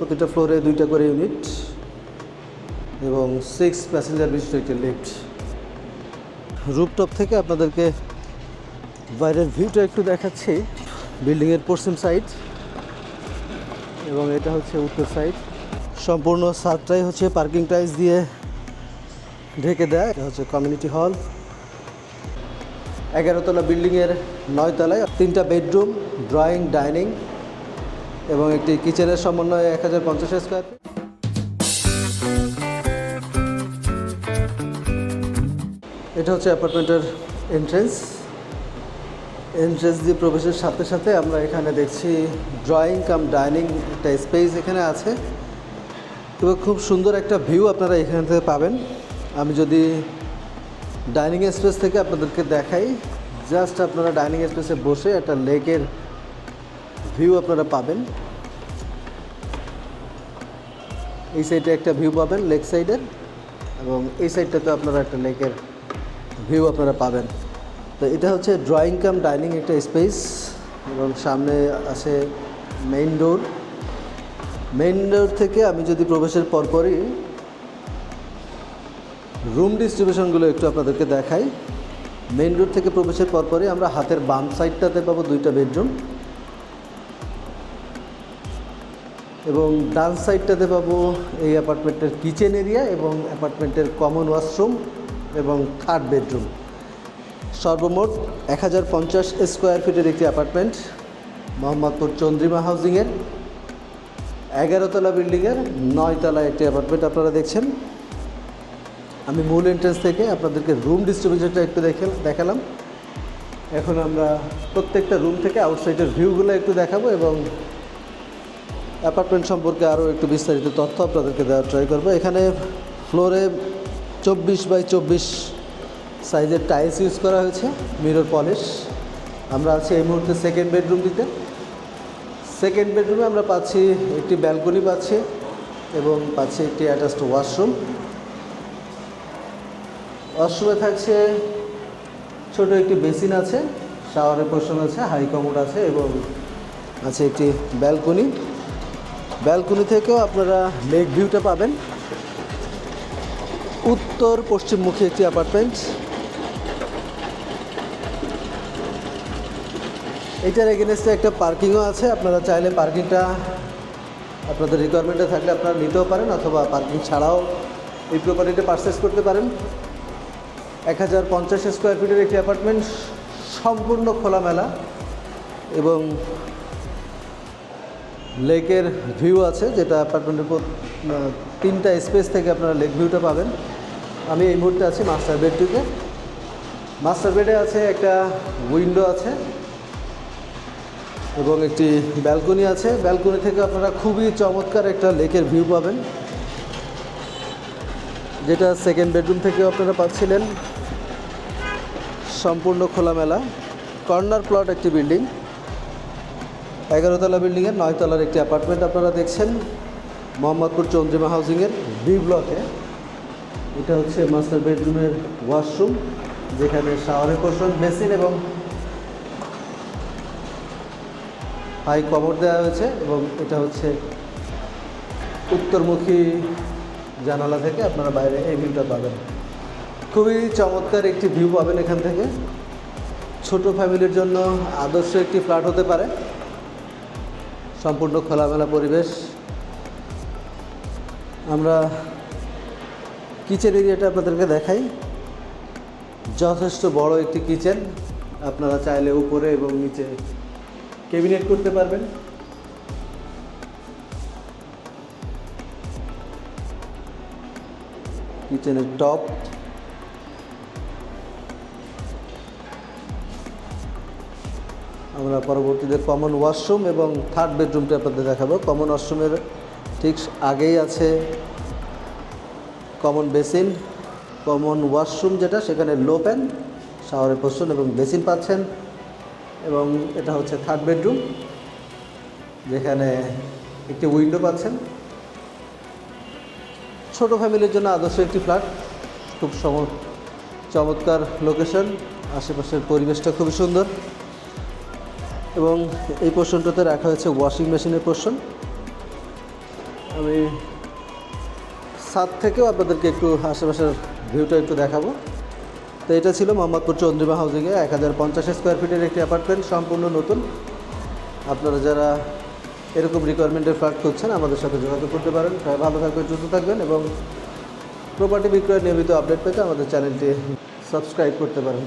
প্রতিটা ফ্লোরে দুইটা করে ইউনিট এবং সিক্স প্যাসেঞ্জার বিশিষ্ট একটি লিফট রুপটপ থেকে আপনাদেরকে বাইরের ভিউটা একটু দেখাচ্ছি। বিল্ডিংয়ের পশ্চিম সাইড এবং এটা হচ্ছে উত্তর সাইড সম্পূর্ণ সাতটাই হচ্ছে পার্কিং টাইলস দিয়ে ঢেকে দেয়। এটা হচ্ছে কমিউনিটি হল এগারোতলা বিল্ডিংয়ের নয় তলায় তিনটা বেডরুম ড্রয়িং ডাইনিং এবং একটি কিচেনের সমন্বয়ে এক হাজার পঞ্চাশ স্কোয়ার ফিট। এটা হচ্ছে অ্যাপার্টমেন্টের এন্ট্রেন্স এন্ট্রেন্স দিয়ে প্রবেশের সাথে সাথে আমরা এখানে দেখছি ড্রয়িং কাম ডাইনিং একটা স্পেস এখানে আছে। এবং খুব সুন্দর একটা ভিউ আপনারা এখান থেকে পাবেন। আমি যদি ডাইনিং স্পেস থেকে আপনাদেরকে দেখাই জাস্ট আপনারা ডাইনিং স্পেসে বসে একটা লেকের ভিউ আপনারা পাবেন। এই সাইডে একটা ভিউ পাবেন লেক সাইডের এবং এই সাইডটাতে আপনারা একটা লেকের ভিউ আপনারা পাবেন। তো এটা হচ্ছে ড্রয়িং কাম ডাইনিং একটা স্পেস এবং সামনে আছে মেইন ডোর মেইন ডোর থেকে আমি যদি প্রবেশের পরপরই রুম ডিস্ট্রিবিউশনগুলো একটু আপনাদেরকে দেখাই। মেইন রোড থেকে প্রবেশের পরপরই আমরা হাতের বাম সাইডটাতে পাবো দুইটা বেডরুম এবং ডান সাইডটাতে পাবো এই অ্যাপার্টমেন্টের কিচেন এরিয়া এবং অ্যাপার্টমেন্টের কমন ওয়াশরুম এবং থার্ড বেডরুম। সর্বমোট এক হাজার পঞ্চাশ স্কোয়ার ফিটের একটি অ্যাপার্টমেন্ট, মোহাম্মদপুর চন্দ্রিমা হাউজিংয়ের, এগারোতলা বিল্ডিংয়ের নয়তলা একটি অ্যাপার্টমেন্ট আপনারা দেখছেন। আমি মূল এন্ট্রেন্স থেকে আপনাদেরকে রুম ডিস্ট্রিবিউশনটা একটু দেখে দেখালাম। এখন আমরা প্রত্যেকটা রুম থেকে আউটসাইডের ভিউগুলো একটু দেখাবো এবং অ্যাপার্টমেন্ট সম্পর্কে আরও একটু বিস্তারিত তথ্য আপনাদেরকে দেওয়ার ট্রাই করব। এখানে ফ্লোরে চব্বিশ বাই চব্বিশ সাইজের টাইলস ইউজ করা হয়েছে, মিরর পলিশ। আমরা আছি এই মুহূর্তে সেকেন্ড বেডরুম দিতে। সেকেন্ড বেডরুমে আমরা পাচ্ছি একটি ব্যালকনি পাচ্ছি এবং পাচ্ছি একটি অ্যাটাচড ওয়াশরুম। ওয়াশরুমে থাকছে ছোট একটি বেসিন আছে, শাওয়ারের পোর্শন আছে, হাই কমোড আছে এবং আছে একটি ব্যালকনি। ব্যালকনি থেকেও আপনারা লেক ভিউটা পাবেন। উত্তর পশ্চিমমুখী একটি অ্যাপার্টমেন্ট। এটার এগেনস্টে একটা পার্কিংও আছে, আপনারা চাইলে পার্কিংটা আপনাদের রিকোয়ারমেন্টে থাকলে আপনারা নিতেও পারেন, অথবা পার্কিং ছাড়াও এই প্রপার্টিটা পারচেস করতে পারেন। এক হাজার পঞ্চাশ স্কোয়ার ফিটের একটি অ্যাপার্টমেন্ট, সম্পূর্ণ খোলামেলা এবং লেকের ভিউ আছে, যেটা অ্যাপার্টমেন্টের উপর তিনটা স্পেস থেকে আপনারা লেক ভিউটা পাবেন। আমি এই মুহূর্তে আছি মাস্টার বেডরুমে মাস্টার বেডে আছে একটা উইন্ডো আছে এবং একটি ব্যালকনি আছে। ব্যালকনি থেকে আপনারা খুবই চমৎকার একটা লেকের ভিউ পাবেন, যেটা সেকেন্ড বেডরুম থেকেও আপনারা পাচ্ছিলেন। সম্পূর্ণ খোলামেলা। কর্নার প্লট একটি বিল্ডিং। এগারোতলা বিল্ডিংয়ের নয়তলার একটি অ্যাপার্টমেন্ট আপনারা দেখছেন, মোহাম্মদপুর চন্দ্রিমা হাউজিংয়ের বি ব্লকে এটা হচ্ছে মাস্টার বেডরুমের ওয়াশরুম যেখানে শাওয়ারের পোর্শন বেসিন এবং হাই কভার দেওয়া হয়েছে এবং এটা হচ্ছে উত্তরমুখী জানালা থেকে আপনারা বাইরে এই ভিউটা পাবেন। খুবই চমৎকার একটি ভিউ পাবেন এখান থেকে। ছোট ফ্যামিলির জন্য আদর্শ একটি ফ্ল্যাট হতে পারে। সম্পূর্ণ খোলামেলা পরিবেশ। আমরা কিচেন এরিয়াটা আপনাদেরকে দেখাই। যথেষ্ট বড় একটি কিচেন। আপনারা চাইলে উপরে এবং নিচে ক্যাবিনেট করতে পারবেন। কিচেনের টপ। আমরা পরবর্তীতে কমন ওয়াশরুম এবং থার্ড বেডরুমটা আপনাদের দেখাবো। কমন ওয়াশরুমের ঠিক আগেই আছে কমন বেসিন কমন ওয়াশরুম যেটা, সেখানে লো প্যান শাওয়ারের পোর্শন এবং বেসিন পাচ্ছেন। এবং এটা হচ্ছে থার্ড বেডরুম যেখানে একটি উইন্ডো পাচ্ছেন। ছোট ফ্যামিলির জন্য আদর্শ একটি ফ্ল্যাট খুব চমৎকার লোকেশন আশেপাশের পরিবেশটা খুবই সুন্দর। এবং এই পোর্শনটাতে রাখা হয়েছে ওয়াশিং মেশিনের পোর্শন আমি সাত থেকেও আপনাদেরকে একটু আশেপাশের ভিউটা একটু দেখাবো। তো এটা ছিল মোহাম্মদপুর চন্দ্রিমা হাউজিংয়ে এক হাজার পঞ্চাশ স্কোয়ার ফিটের একটি অ্যাপার্টমেন্ট সম্পূর্ণ নতুন। আপনারা যারা এরকম রিকোয়ারমেন্টের ফ্ল্যাট খুঁজছেন, আমাদের সাথে যোগাযোগ করতে পারেন। ভালো থাকবেন, সুস্থ থাকবেন এবং প্রপার্টি বিক্রয়ের নিয়মিত আপডেট পেতে আমাদের চ্যানেলটি সাবস্ক্রাইব করতে পারেন।